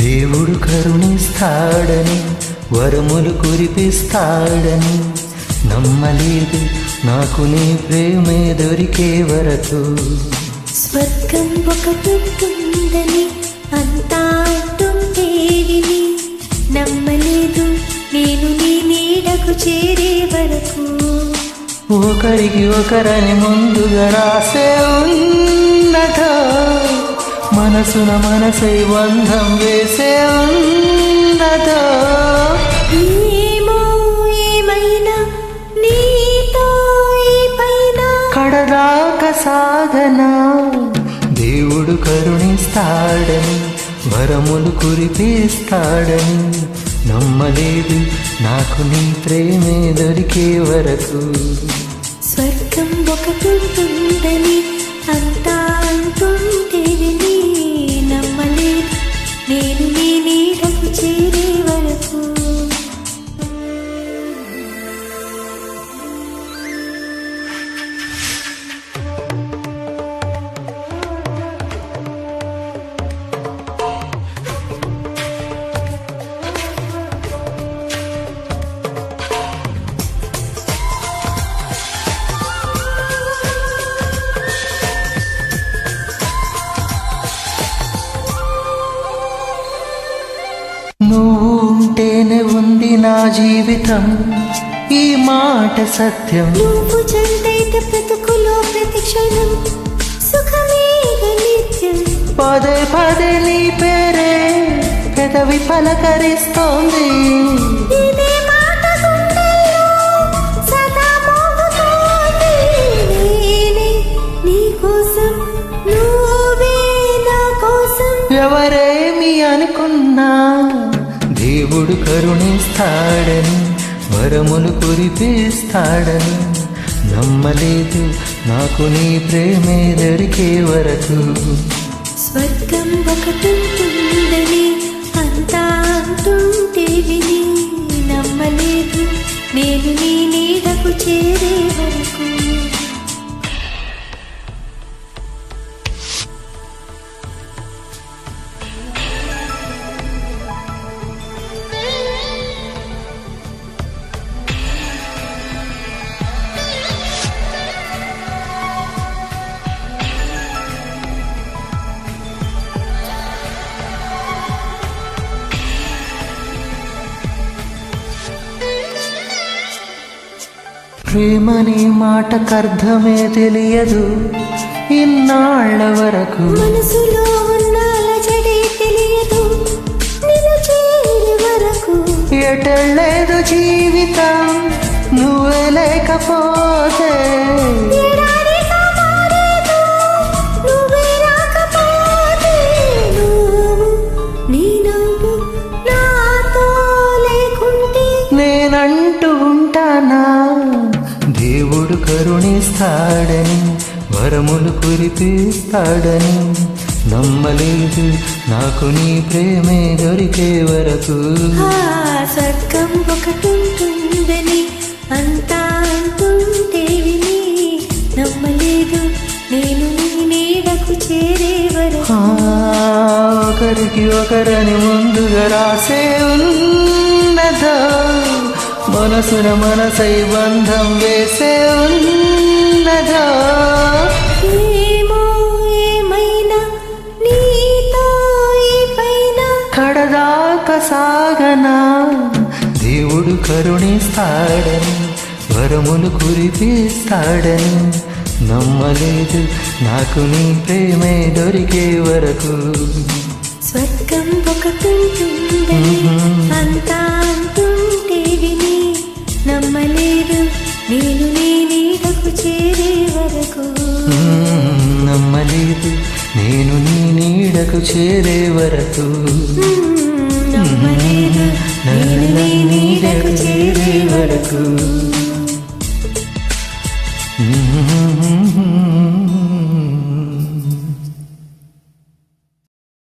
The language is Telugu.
దేవుడు కరుణిస్తాడని వరములు కురిపిస్తాడని. నమ్మలేదు నాకు నీ ప్రేమే దొరికే వరకు. స్వర్గం ఒకటుంటుందని అంతా అంటుంటే విని. నమ్మలేదు నేను నీ నీడకు చేరే వరకు. ఒకరికి ఒకరని ముందుగా రాసే ఉన్నదో మనసున మనసై బంధం వేసే ఉన్నదో కడదాక సాగనా దేవుడు కరుణిస్తాడని వరములు కురిపిస్తాడని నమ్మలేదు నాకు నీ ప్రేమే దొరికే వరకు. స్వర్గం ఒకటుంటుందని అంతా అంటుంటే నువ్వు ఉంటేనే ఉంది నా జీవితం. ఈ మాట సత్యం. నువ్వు బ్రతుకులో ప్రతి క్షణం సుఖమేగ నిత్యం. పదే పదే నీ పేరే పెదవి పలకరిస్తోంది. ఎవరేమి అనుకున్నా దేవుడు కరుణిస్తాడని వరమును కురిపిస్తాడని. నమ్మలేదు నాకు నీ ప్రేమే దొరికే వరకు. స్వర్గం ఒకటుంటుందని అంతా అంటుంటే విని నమ్మలేదు నేను నీ నీడకు చేరే వరకు ప్రేమని మాటకర్థమే తెలియదు ఇన్నాళ్ళ వరకు మనసులో ఉన్న అలజడే తెలియదు. వరకు. ఎటలేదు జీవితం? నువ్వే లేకపోతే. ఎడారిగా మారేదు దేవుడు కరుణిస్తాడని వరములు కురిపిస్తాడని. నమ్మలేదు నాకు నీ ప్రేమే దొరికే వరకు. స్వర్గం ఒకటుంటుందని అంతా అంటుంటే విని నమ్మలేదు నేను నీడకు చేరే వరకు. ఒకరికి ఒకరని ముందుగా రాసే మనసున మనసై బంధం వేసే ఉన్నదో? కడదాక సాగనా? దేవుడు కరుణిస్తాడని వరములు కురిపిస్తాడని నమ్మలేదు. నాకు నీ ప్రేమే దొరికే వరకు స్వర్గం ఒకటుంటుందని అంతా నేను నీ నీడకు చేరే వరకు. నేను నీ నీడకు చేరే వరకు.